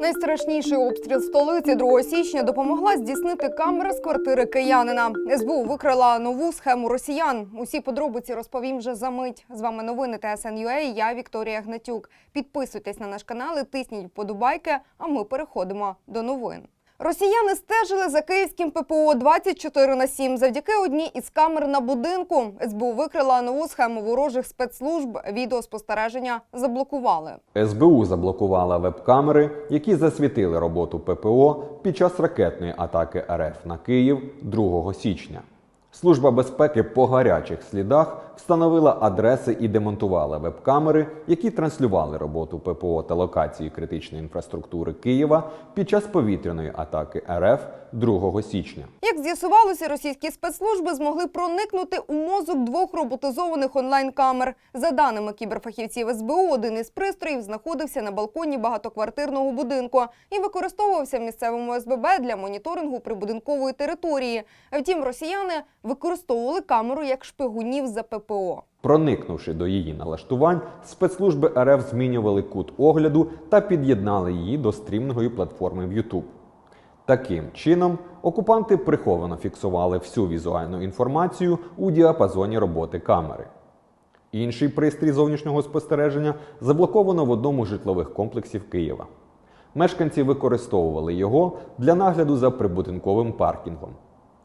Найстрашніший обстріл столиці 2 січня допомогла здійснити камера з квартири киянина. СБУ викрила нову схему росіян. Усі подробиці розповім вже за мить. З вами новини ТСН.UA, Я Вікторія Гнатюк. Підписуйтесь на наш канал і тисніть вподобайки. А ми переходимо до новин. Росіяни стежили за київським ППО 24 на 7 завдяки одній із камер на будинку. СБУ викрила нову схему ворожих спецслужб. Відеоспостереження заблокували. СБУ заблокувала веб-камери, які засвітили роботу ППО під час ракетної атаки РФ на Київ 2 січня. Служба безпеки по гарячих слідах встановила адреси і демонтувала веб-камери, які транслювали роботу ППО та локації критичної інфраструктури Києва під час повітряної атаки РФ 2 січня. Як з'ясувалося, російські спецслужби змогли проникнути у мозок двох роботизованих онлайн-камер. За даними кіберфахівців СБУ, один із пристроїв знаходився на балконі багатоквартирного будинку і використовувався в місцевому СББ для моніторингу прибудинкової території. Втім, росіяни використовували камеру як шпигунів за ППО. Проникнувши до її налаштувань, спецслужби РФ змінювали кут огляду та під'єднали її до стрімної платформи в YouTube. Таким чином, окупанти приховано фіксували всю візуальну інформацію у діапазоні роботи камери. Інший пристрій зовнішнього спостереження заблоковано в одному з житлових комплексів Києва. Мешканці використовували його для нагляду за прибудинковим паркінгом.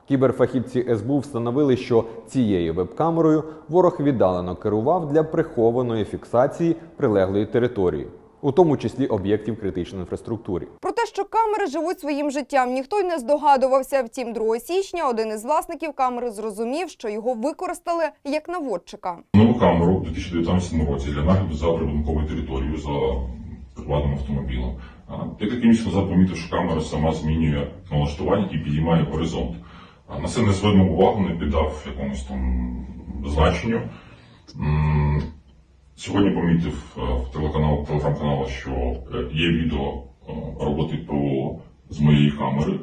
Кіберфахівці СБУ встановили, що цією веб-камерою ворог віддалено керував для прихованої фіксації прилеглої території, у тому числі об'єктів критичної інфраструктури. Про те, що камери живуть своїм життям, ніхто й не здогадувався. Втім, 2 січня один із власників камери зрозумів, що його використали як наводчика. Нову камеру у 2019 році для нагляду за прибудинковою територією за приватним автомобілем. Декілька місяців назад помітив, що камера сама змінює налаштування і підіймає горизонт. На це не звернув увагу, не піддав якомусь там значенню. Сьогодні помітив е, в телеканал, телеграм-каналу, що е, є відео е, роботи ПВО з моєї камери.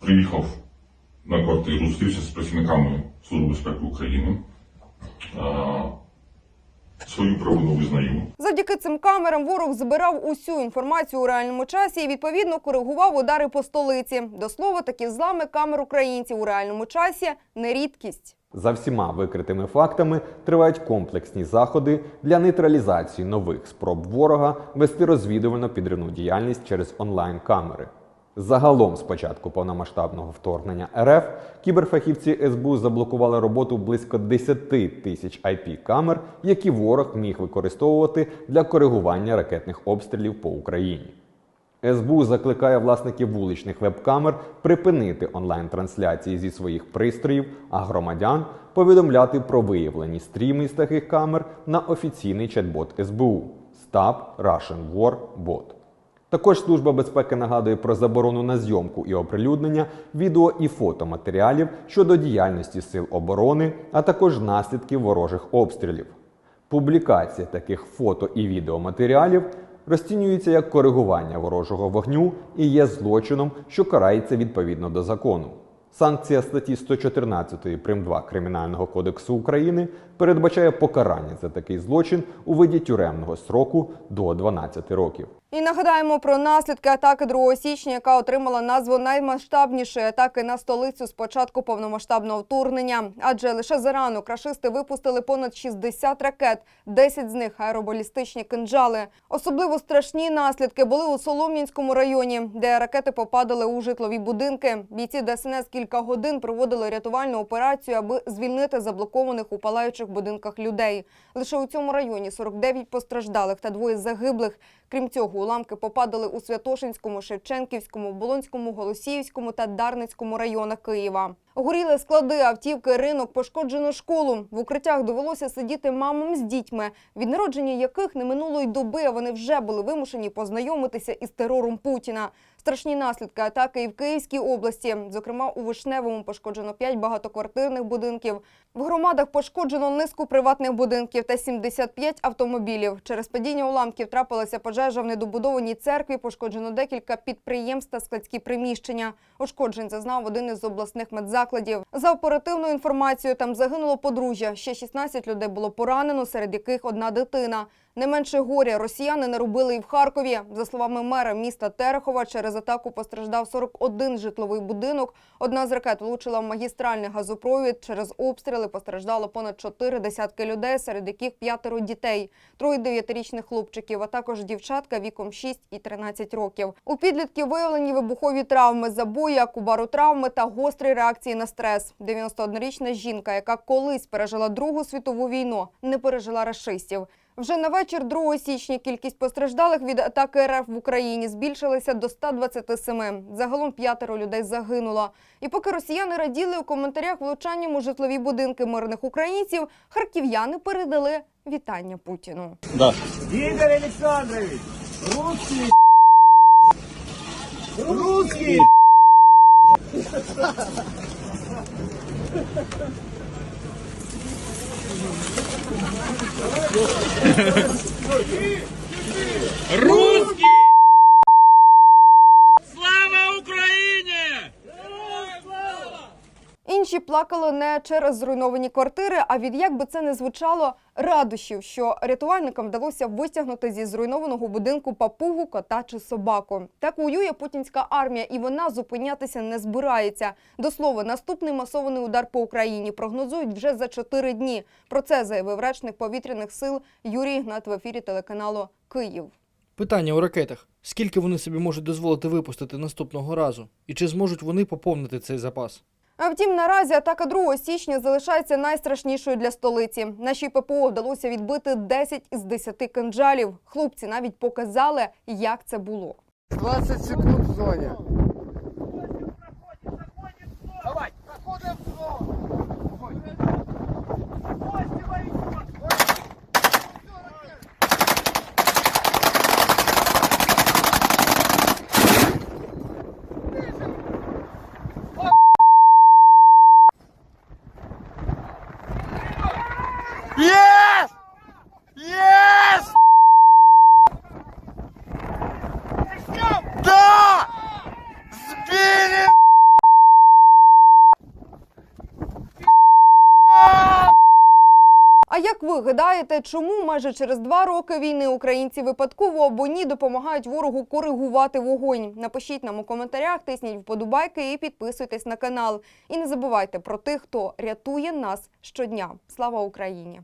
Приїхав на квартиру, зустрівся з працівниками Служби безпеки України. Свою провину визнаю. Завдяки цим камерам ворог збирав усю інформацію у реальному часі і відповідно коригував удари по столиці. До слова, такі злами камер українців у реальному часі не рідкість. За всіма викритими фактами тривають комплексні заходи для нейтралізації нових спроб ворога вести розвідувально підривну діяльність через онлайн-камери. Загалом, з початку повномасштабного вторгнення РФ, кіберфахівці СБУ заблокували роботу близько 10 тисяч IP-камер, які ворог міг використовувати для коригування ракетних обстрілів по Україні. СБУ закликає власників вуличних веб-камер припинити онлайн-трансляції зі своїх пристроїв, а громадян повідомляти про виявлені стріми з таких камер на офіційний чат-бот СБУ Stop Russian War Bot. Також Служба безпеки нагадує про заборону на зйомку і оприлюднення відео і фотоматеріалів щодо діяльності сил оборони, а також наслідків ворожих обстрілів. Публікація таких фото і відеоматеріалів розцінюється як коригування ворожого вогню і є злочином, що карається відповідно до закону. Санкція статті 114 прим. 2 Кримінального кодексу України передбачає покарання за такий злочин у виді тюремного сроку до 12 років. І нагадаємо про наслідки атаки 2 січня, яка отримала назву наймасштабнішої атаки на столицю з початку повномасштабного вторгнення. Адже лише за ранок рашисти випустили понад 60 ракет, 10 з них аеробалістичні кинджали. Особливо страшні наслідки були у Солом'янському районі, де ракети попадали у житлові будинки. Бійці ДСНС кілька годин проводили рятувальну операцію, аби звільнити заблокованих у палаючих будинках людей. Лише у цьому районі 49 постраждалих та двоє загиблих. Крім цього, уламки попадали у Святошинському, Шевченківському, Болонському, Голосіївському та Дарницькому районах Києва. Горіли склади, автівки, ринок, пошкоджено школу. В укриттях довелося сидіти мамам з дітьми, від народження яких не минулої доби а вони вже були вимушені познайомитися із терором Путіна. Страшні наслідки атаки і в Київській області. Зокрема, у Вишневому пошкоджено 5 багатоквартирних будинків. В громадах пошкоджено низку приватних будинків та 75 автомобілів. Через падіння уламків трапилася пожежа в недобудованій церкві. Пошкоджено декілька підприємств та складські приміщення. Ушкоджень зазнав один із обласних медзакладів. За оперативною інформацією, там загинуло подружжя. Ще 16 людей було поранено, серед яких одна дитина. Не менше горя росіяни не робили і в Харкові. За словами мера міста Терехова, через атаку постраждав 41 житловий будинок. Одна з ракет влучила в магістральний газопровід. Через обстріли постраждало понад чотири десятки людей, серед яких п'ятеро дітей, троє дев'ятирічних хлопчиків, а також дівчатка віком 6 і 13 років. У підлітків виявлені вибухові травми, забої, акубаротравми та гострі реакції на стрес. 91-річна жінка, яка колись пережила Другу світову війну, не пережила рашистів. Вже на вечір 2 січня кількість постраждалих від атаки РФ в Україні збільшилася до 127. Загалом п'ятеро людей загинуло. І поки росіяни раділи у коментарях влучанням у житлові будинки мирних українців, харків'яни передали вітання Путіну. Игорь Александрович, русский, русский. Слава Україні! Інші плакали не через зруйновані квартири, а від як би це не звучало радощів, що рятувальникам вдалося витягнути зі зруйнованого будинку папугу, кота чи собаку. Так воює путінська армія, і вона зупинятися не збирається. До слова, наступний масований удар по Україні прогнозують вже за чотири дні. Про це заявив речник повітряних сил Юрій Ігнат в ефірі телеканалу Київ. Питання у ракетах: скільки вони собі можуть дозволити випустити наступного разу? І чи зможуть вони поповнити цей запас? А втім, наразі атака 2 січня залишається найстрашнішою для столиці. Нашій ППО вдалося відбити 10 із 10 кинджалів. Хлопці навіть показали, як це було. 20 секунд в зоне. Гадаєте, чому майже через два роки війни українці випадково або ні допомагають ворогу коригувати вогонь? Напишіть нам у коментарях, тисніть вподобайки і підписуйтесь на канал. І не забувайте про тих, хто рятує нас щодня. Слава Україні!